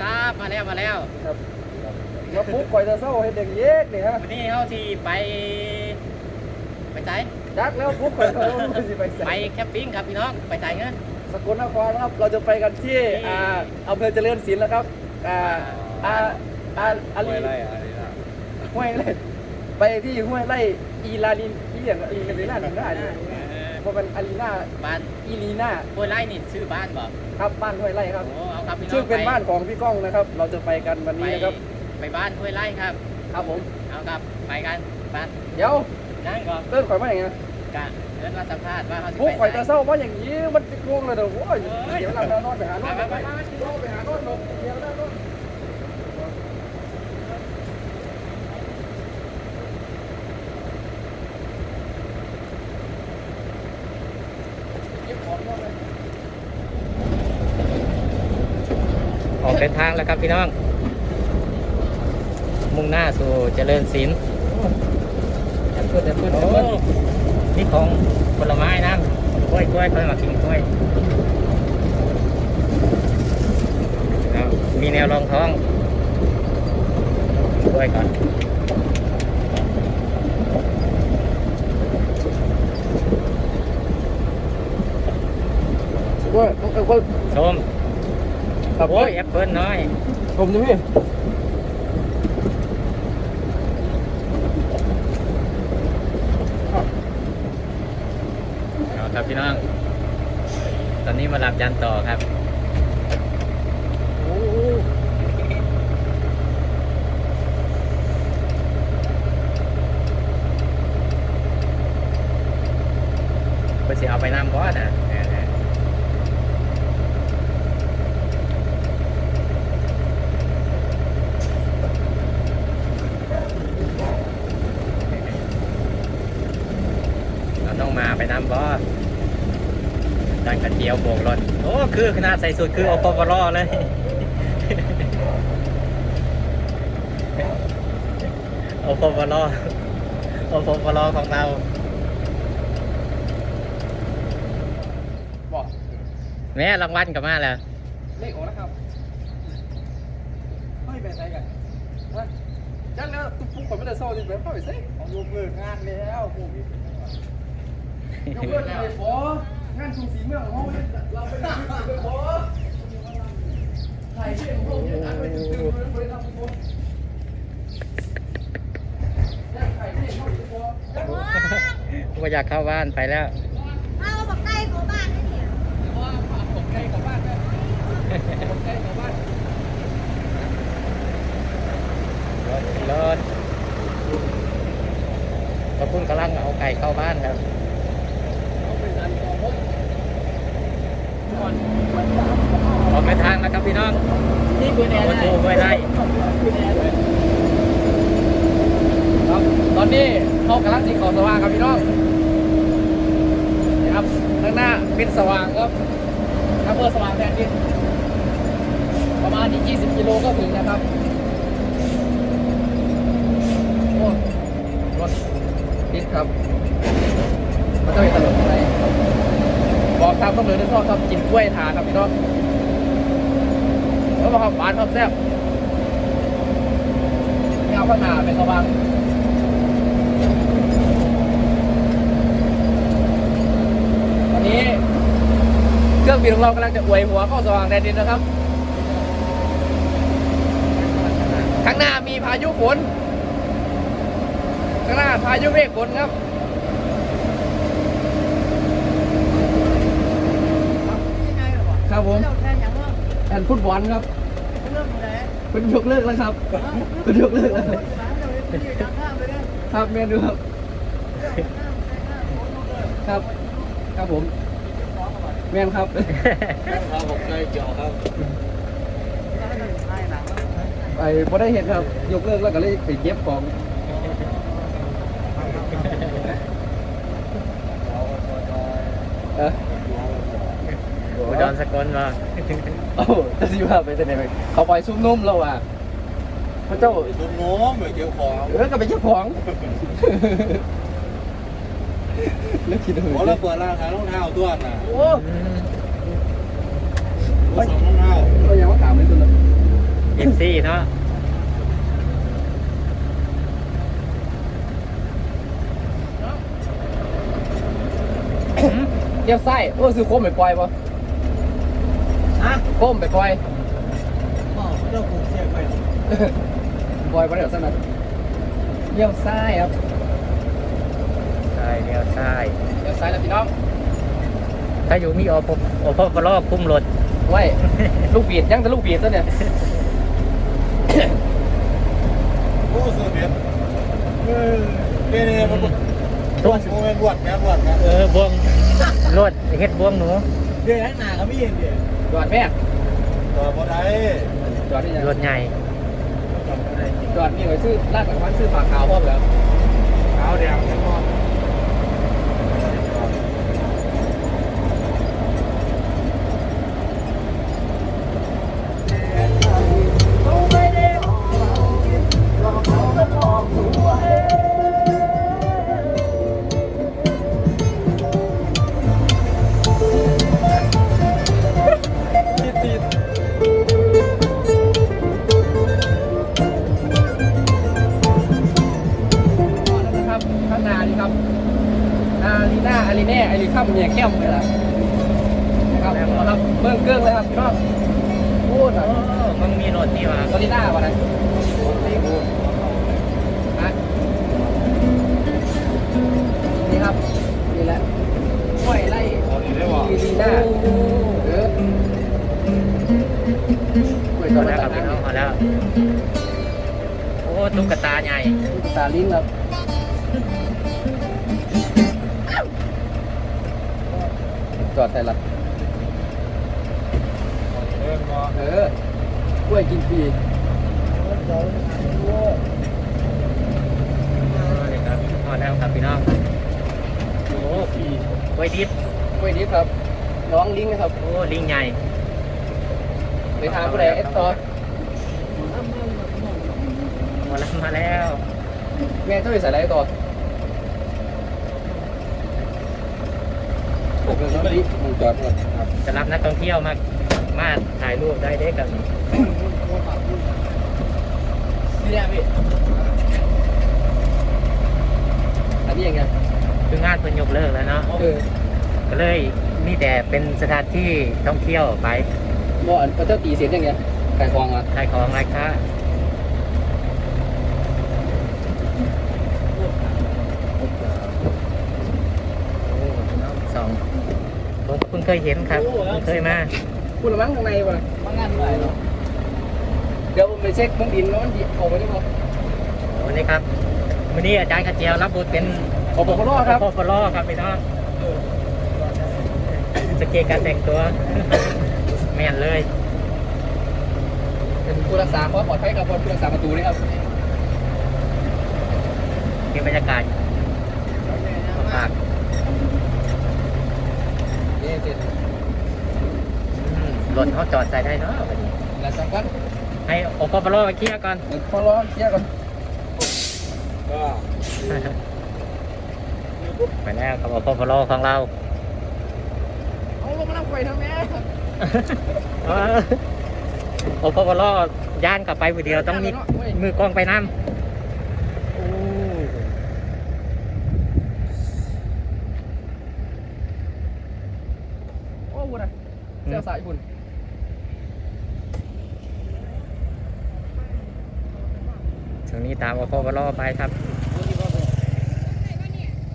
ครับ มาแล้วมาแล้ว ครับมาปุ๊บก่อยจะเศร้าให้เด็กเย็กนี่ฮะวันนี้เขาที่ไป ไปไหนยักแล้วปุ๊บก่อยจะเศร้าสิไปไปใส่แคมปิ้งครับพี่น้อง ไปไหนเงี้ยสกลนครครับ เราจะไปกันที่อ่าอำเภอเจริญศิลป์แล้วครับ อ่า อ่า อ่าอาลีไม่ไล่อะไรนะห้วยไร่ไปที่ห้วยไร่อีลาลินอีอย่างอีลาลิน่าหนึ่งได้ เนี่ยเพราะมันอารีนาบ้านอีลีน่าห้วยไร่นี่ชื่อบ้านบอกครับบ้านห้วยไร่ครับโอ้เอาครับพี่น้องซึ่งเป็นไบ้านของพี่ก้องนะครับ เราจะไปกันวันไปนี้นะครับ ไปบ้านห้วยไร่ครับ ครับผมเอาครับไปกันบ้านเดี๋ยวนั่งก่อนเติ้นข่อยมาอย่างไงกะเดินมาสัมภาษณ์ว่าเขาจะพวกไปข่อยไหนจะเศร้าเพราะอย่างนี้มันจะกลวงเลยเดี๋ยวโอ้ยเฮ้ยเดี๋ยวเราเรานอนไปหานอนไปไปไปไปไปนอนไปหานอนลงเดี๋ยวเรานอนเก็บของเข้าไป ออก เดินทางแล้วครับพี่น้อง มุ่งหน้าสู่เจริญศิลป์แอปเปิ้ลแอปเปิ้ลแอโอ้ปเปิ้ลนี่ของผลไม้นะกล้วยกล้วยเขามากินกล้วยเอามีแนวรองท้องกล้วยก่อนว่าแอปเปิ้ลส้ม ครับโอ้ยแอปเปิ้ลน้อยผมจะพี่เอาครับพี่น้อง ตอนนี้มาหลับยันต่อครับโอ้โหเพื่อสิเอาไปน้ำบอสนะเราต้องมา ไปน้ำบอสดันกระเจียวโบกรถโอ้คือขนาดใส่สุดคือโอปปรอเลยโอปปรอโอปปรอของเราบอกแม่รางวัลกลับมาแล้วเลขออกนะครับไม่ไปไหนกันฮะจังแล้วตุ๊กปุ๊กผมไม่ได้เศร้าจริงแบบเข้าไปสิของยกเลิกงานแล้วพวกนี้ ยกเลิกเลยพองานชูสีเมืองของเราเราไปดูเลยพอถ่ายเรื่องพวกนี้อันไปถึงตึงเลยไปทำพวกถ่ายเรื่องเขาอีกพอว่าอยากเข้าบ้านไปแล้วเอาแบบใกล้ของบ้านนี่เนี่ยว่าผมใกล้กับบ้านแม่ผมใกล้กับบ้านรถรถพระคุณกำลังเอาไก่เข้าบ้านครับ เอาไปดันต่อพบก่ ออกเดินทางนะครับพี่น้องนี่คือแนวโอ้โหไม่ได้ครับตอนนี้เขากำลังสีขอสว่างครับพี่น้องนะครับข้างหน้าเป็นสว่างครับอำเภอสว่างแดนดินประมาณอีก20 กิโลก็ถึงนะครับโอ้รถติดครับมันจะมีถนนอะไร บอกตามต้องเลยที่ชอบครับกินกล้วยทานครับพี่น้องแล้วบอกครับหวานครับแซ่บเงาข้างหน้าเป็นสว่างตอนนี้เครื่องบินของเรากำลังจะอวยหัวเข้าสว่างแดนดินนะครับ ข้างหน้ามีพายุฝนข้างหน้าพายุเมฆฝนครับ ยังไงหรอวะ ครับ ผมเราแทนอย่างว่าแอนฟุตบอลครับเรื่องอะไรเป็นยกเลิกแล้วครับเป็นยกเลิกแล้วเราไปยืนข้างไปเลยครับเมนูครับครับ ครับผมแมนครับครับผมเคยเกี่ยวครับไปพอได้เห็นครับ ยกเลิกแล้วก็เลยไปเก็บของ เออ อุดร สกลมาโอ้จะสิว่าไปแต่ไหนไปเขาไปซุ่มนุ่มแล้วอะพระเจ้าผมโน้มเหมือนเกี่ยวของเออก็ไปเจ้าของเลือกคิดดูผมเราเปิดร้านขายรองเท้าตัวน่ะโอ้อืมผมสองรองเท้าเรายังว่าถามไม่สุดเลยเอฟซีเนาะเลี้ยวซ้ายโอ้ซื้อโค้มไปปล่อยปะฮะ โค้มไปปล่อยอ๋อเจ้าผูกเสียไปปล่อยไปเดี๋ยวสักหน่อยเลี้ยวซ้ายครับใช่เลี้ยวซ้ายเลี้ยวซ้ายแล้วพี่น้องถ้าอยู่มีโอปโอปปลอคุ้มรถไว้ลูกบีดยังแต่ลูกบีดซะเนี่ยโอ้เสือเบ็ดเออเนี่ยเนี่ยมันทุกโมเมนต์บวชแม่บวชแม่เออบวงรถเฮ็ดบวงหนูเดี๋ยวหนาเขาไม่เย็นเดี๋ยว จอดแม่ตัวบ่ได้จอดที่ไหนรถใหญ่จอดนี่ไว้ซื้อลาดสังวันซื้อฝาขาวพร้อมแล้วขาวแดงแล้วก็ติด มเนี่ยแค้มเลยล่ะนะครับเอาครับเบิ่งเกิ้งเลยครับพี่น้องพูดโอ้อะมันมีรถนี่หว่าอารีน่าวะนะฮะนี่ครับ นี่แหละห้วยไล่เอาดีได้บ่อารีน่าเออห้วยพต่ออแล้แล้ววคครัรับบพี่พี่น้น้อองงพอแล้ว โอ้ตุ๊กตาใหญ่ตาลิ้นครับ จอดใส่หลักเดินบ่เออกล้วยกินฟรีนี่ครับพอแล้วครับพี่น้องโอ้ไว้ดิบกล้วยดิบครับ น้องลิงนะครับ โอ้ลิงใหญ่ไปถามผู้ใดเอสตอมาแล้วมาแล้ว แม่เจ้อยู่ใส่อะไรต่อ โอ้เป็นน้องลิงมึงจอดหมดครับสำหรับนักท่องเที่ยวมามาถ่ายรูปได้เด้กับนี่แหละพี่อันนี้ยังไงคืองานเพิ่นยกเลิกแล้วเนาะเออก็เลยมีแต่เป็นสถานที่ท่องเที่ยวไปบ่อันเจ้าตีเสียงยังไงไก่ฟองอะขายของรค้าโอ้น้องสอง ผมก็เพิ่งเคยเห็นครับเพิ่งเคยมาพูดละมั้งข้างในวะมั้งงานอะไรเนาะเดี๋ยวผมไปเช็คเบื้องดินว่ามันดีออกไปได้บ่วันนี้ครับวันนี้อาจารย์กระเจียวรับบทเป็นออกไปข้างนอกครับพ่อฟลอครับพี่น้องสเกตการแต่งตัวแม่นเลย เป็นผู้รักษาความปลอดภัยกับผู้รักษาประตูนี่ครับเก็บบรรยากาศมาฝาก นี่ เป็นอืมรถเขาจอดใส่ได้เนาะวันนี้แล้วสักวันให้โอปฟลอไปเคลียร์ก่อนเดี๋ยวพอร้อนเคลียร์ก่อนก็ไปแล้วครับโอปฟลอของเราเอาลงมานั่งไฟทำไมเออโอปฟลย่านกลับไปมือเดียวต้องมีมือกล้องไปน้ำโอ้ โอ้คุณอะเสียวสายคุณช่วงนี้ตามโอปฟลไปครับ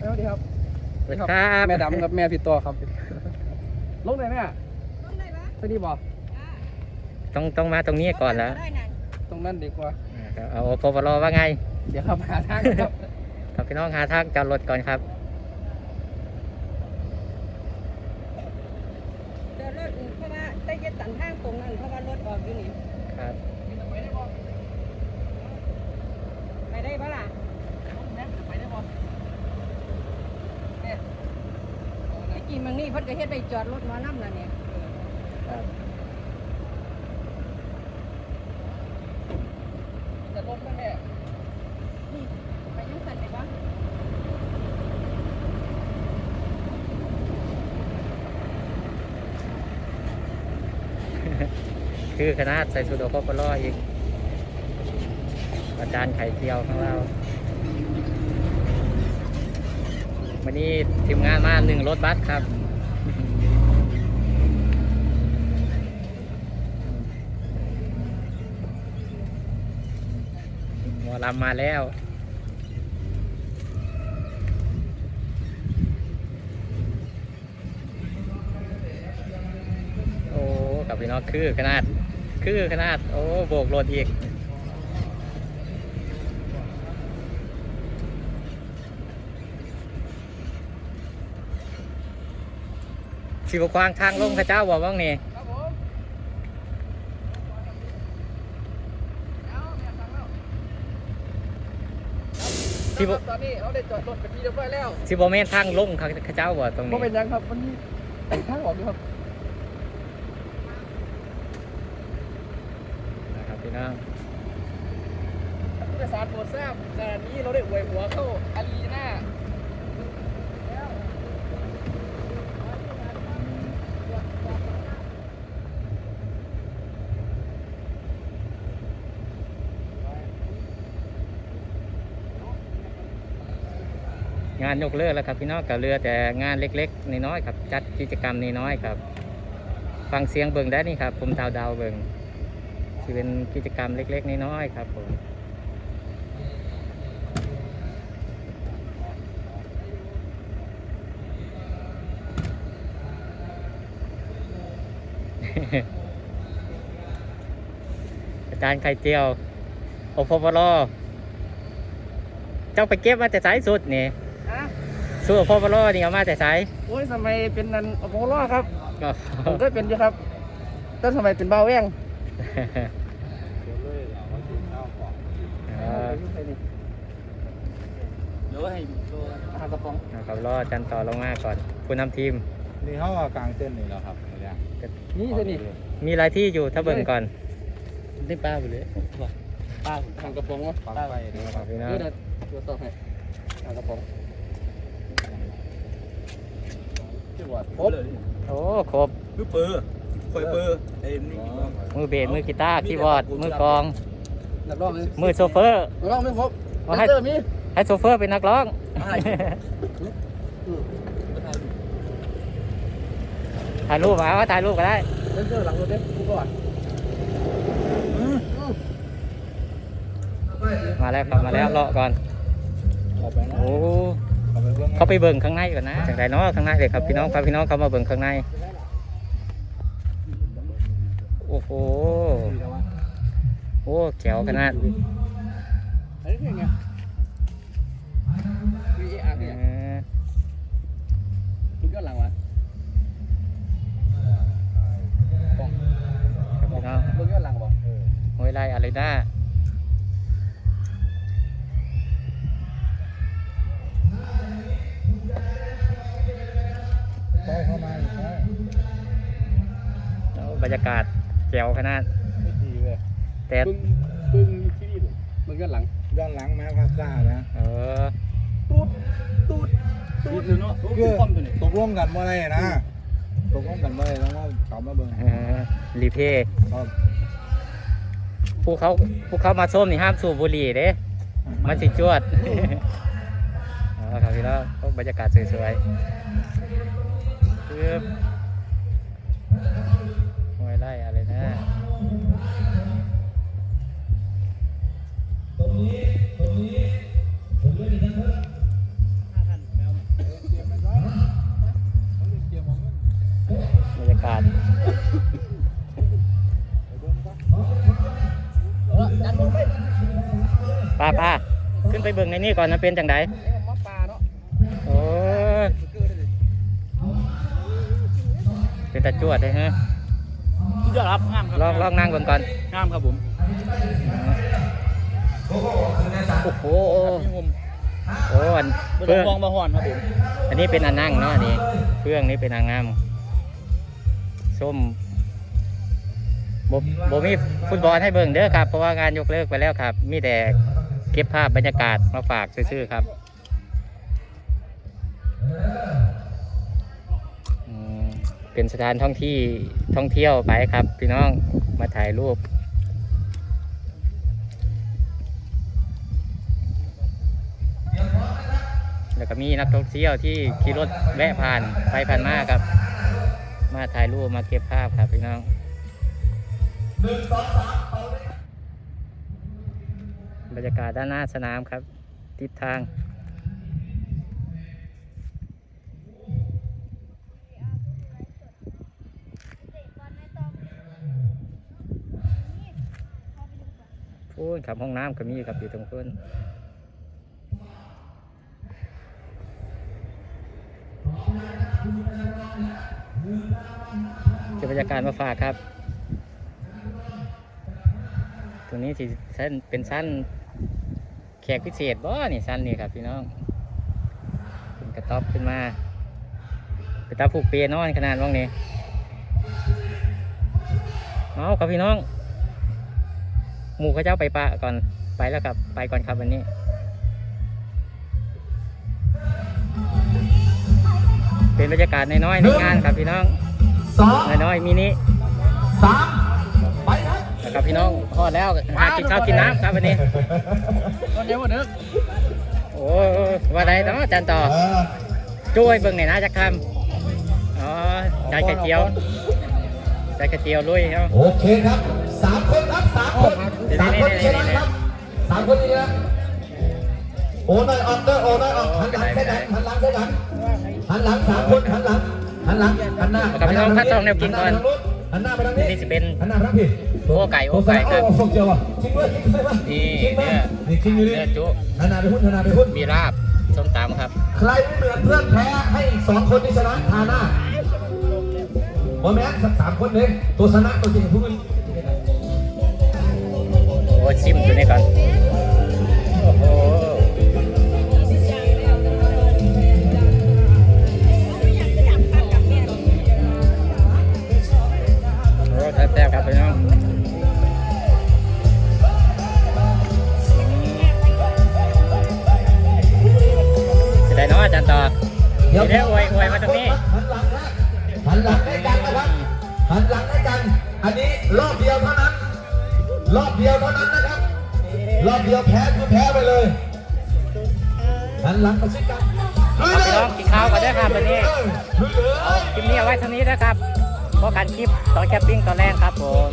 สวัสดีครับสวัสดีครับ แม่ดำกับแม่ผิดตัวครับ ลงไหนแม่ต้องได้ปะสวัสดีบอกต้องต้องมาตรงนี้ก่อนแล้วได้นั่นตรงนั้นดีกว่า เอาโอปฟลว่าไง เดี๋ยวขับหาทางครับครับพี่น้องหาทางจอดรถก่อนครับ เดินรถอื่นเพราะว่าได้ยึดตันทางตรงนั้นเพราะว่ารถออกอยู่นี่ครับไปได้ปะล่ะไปได้บอกเนี่ยเมื่อกี้มึงนี่เพิ่นก็เฮ็ดไปจอดรถหมาน้ำน่ะเนี่ย จะลงไหมแม่ นี่ไปยังสั่นได้ปะ คือขนาดใส่สูดโอคอปลออีกอาจารย์ไข่เจียวของเราวันนี้ทีมงานมาหนึ่งรถบัสครับหมอลำมาแล้วโอ้กับพี่น้องคือขนาด คือขนาด โอ้โบกรถอีก สิบกวางทางลงข้าเจ้าบอกว่างนี่ครับผมเอาเนี่ยสั่งแล้วที่บ่ครับตอนนี้เราได้จอดรถเป็นที่เรียบร้อยแล้วสิบเมนทางลงข้าข้าเจ้าบอกตรงบ่นี้เป็นหยังครับวันนี้แต่งทางออกอยู่ครับ นะครับพี่น้องผู้โดยสารโปรดทราบขณะนี้เราได้อวยหัวเข้าอารีนางานยกเลิกแล้วครับพี่น้องกับเรือแต่งานเล็กๆน้อยๆครับ จัดกิจกรรมน้อยๆครับ ฟังเสียงเบิ่งได้นี่ครับผมดาวดาวๆเบิ่ง ที่เป็นกิจกรรมเล็ก ๆ น้อยๆครับผมอาจารย์ไข่เจียวโอพบลเจ้าไปเก็บมาแต่สายสุดนี่ฮะสู้โอพบลนี่เอามาแต่สายโอ้ยสมัยเป็นนันอโมล่อครับก็ผมก็เป็นอยู่ครับแต่สมัยเป็นเบาแวง เออเดี๋ยวให้ดูอาหารกระป๋องนะครับรออาจันต่อลงมาก่อนผู้นำทีม นี่เขาเอากลางเต้นนี่แล้วครับเนี่ยนี่สินี่มีหลายที่อยู่ถ้าเบิ่งก่อนได้ปลาไปเลยปลาอาหารกระป๋องวะปักไฟนี่ครับพี่น้องเดี๋ยวเดี๋ยวตรวจสอบให้อาหารกระป๋องชื่อว่าครบโอ้ครบคือเปอร์ คอยเปอร์เอ็มนี่มือเบสมือกีตาร์คีย์บอร์ดมือกลอง นักร้องเลยมือโซเฟอร์นักร้องไม่ครบเอาให้ เตอร์มีให้โซเฟอร์เป็นนักร้อง ถ่ายรูปเอาถ่ายรูปก็ได้ เล่นเตอร์หลังรถเด้กูก่อนมาแล้วครับมาแล้วรอก่อนออกไปนะโอ้เอาไปเบื้องเขาไปเบิ่งข้างในก่อนนะจังไดเนาะข้างในเลยครับพี่น้องครับพี่น้องเขามาเบิ่งข้างใน โอ้โห โอ้แจ๋วขนาดอันนี้เป็นไงวีเออาร์เอเนี่ยอมึงก็หลังวะกล้องครับพี่น้องมึงก็หลังบ่ห้วยไร่อารีนาใช่เข้ามาใช่โอ้บรรยากาศ แจ๋วขนาด ไม่ดีเลยแต่มึงมึงที่นี่เลยมึงก็หลังย้อนหลังมาพาซ่านะเออ ตูดตูดตูดเลยเนาะคือป้อมตัวนี้ตกลงกันเมื่อไรนะตกลงกันเมื่อไรแล้วก็กลับมาเบิ่งเออรีเพย์ครับผู้เขาผู้เขามาส้มนี่ห้ามสูบบุหรี่เด้ มันสิจวด เอาครับพี่น้องพวกบรรยากาศสวยๆคือ เบิ่งในนี่ก่อนนะเป็นจังไดไอ้หมาป่าเนาะโอ้ยเกิดเลยเป็นตาจวดเลยฮะยอดรับงามครับลองลองนั่งเบิ่งก่อนงามครับผมโอ้โหมีมุมโอ้อันไม่ต้เพื่อองงมองมาห่อนครับผมอันนี้เป็นอันนั่งเนาะอันนี้เพื่องนี้เป็นอันงามส้มบบ่มีฟุตบอลให้เบิ่งเด้อครับ เพราะว่างานยกเลิกไปแล้วครับ มีแต่ เก็บภาพบรรยากาศมาฝากซื่อๆครับเป็นสถานท่องที่ท่องเที่ยวไปครับ พี่น้องมาถ่ายรูป แล้วก็มีนักท่องเที่ยวที่ขี่รถแวะผ่านไปผ่านมาครับ มาถ่ายรูปมาเก็บภาพครับพี่น้องบ รรยากาศด้านหน้าสนามครับ ทิศทาง พูนครับห้องน้ำก็มีครับอยู่ตรงพื้นเก็บบรรยากาศมาฝากครับ ตรงนี้สิสั้นเป็นสั้น ขกพิเศษบ่นี่สั้นนี่ครับพี่น้องเป็นกระต๊อบขึ้นมาเป็นตาผูกเปียนอนขนาดว่างนี้เอาครับพี่น้องหมู่เขาเจ้าไปปะก่อนไปแล้วครับไปก่อนครับวันนี้เป็นบรรยากาศน้อยๆในงานครับพี่น้องสองน้อยๆมินิสามไปครับ นะครับพี่น้องพอดแล้วหากินข้าวกินน้ำครับวันนี้ตอนเดียววันนึกโอ้ยว่าไรเนาะอาจารย์ต่อเออช่วยเบิ่งหน่อยนะจักคำอ๋อใจกระเจียวใจกระเจียวลุยเนาะโอเคครับสามคนครับสามคนสามคนชนะครับสามคนนี้นะโอ้นายออกเตอร์โอ้นายออกหันหลังใส่กันหันหลังใส่กันหันหลังสามคนหันหลังหันหลังหันหน้า หันหน้าไปทางนี้นี่สิเป็นหันหน้าไปทางนี้โอ้ไก่โอ้ไก่ครับโอ้ฟกเจียวอะจริงด้วยจริงด้วยนี่จริงด้วยเนี่ย นี่จริงอยู่ดิเนื้อจุหันหน้าไปหุ้นหันหน้าไปหุ้น มีลาบส้มตำครับ ใครไม่เหมือนเพื่อนแพ้ให้อีกสองคนที่ชนะทาหน้าโมแมนสักสามคนเลยตัวชนะตัวจริงพูด โอ้ชิมตัวนี้ก่อน รอบเดียวแพ้คือแพ้ไปเลยหันหลังมาชิดกันครับพี่น้องกินข้าวกันด้วยครับวันนี้ลุยเลยคลิปนี้เอาไว้เท่านี้นะครับพบกันคลิปตอนแคปปิ้งตอนแรกครับผม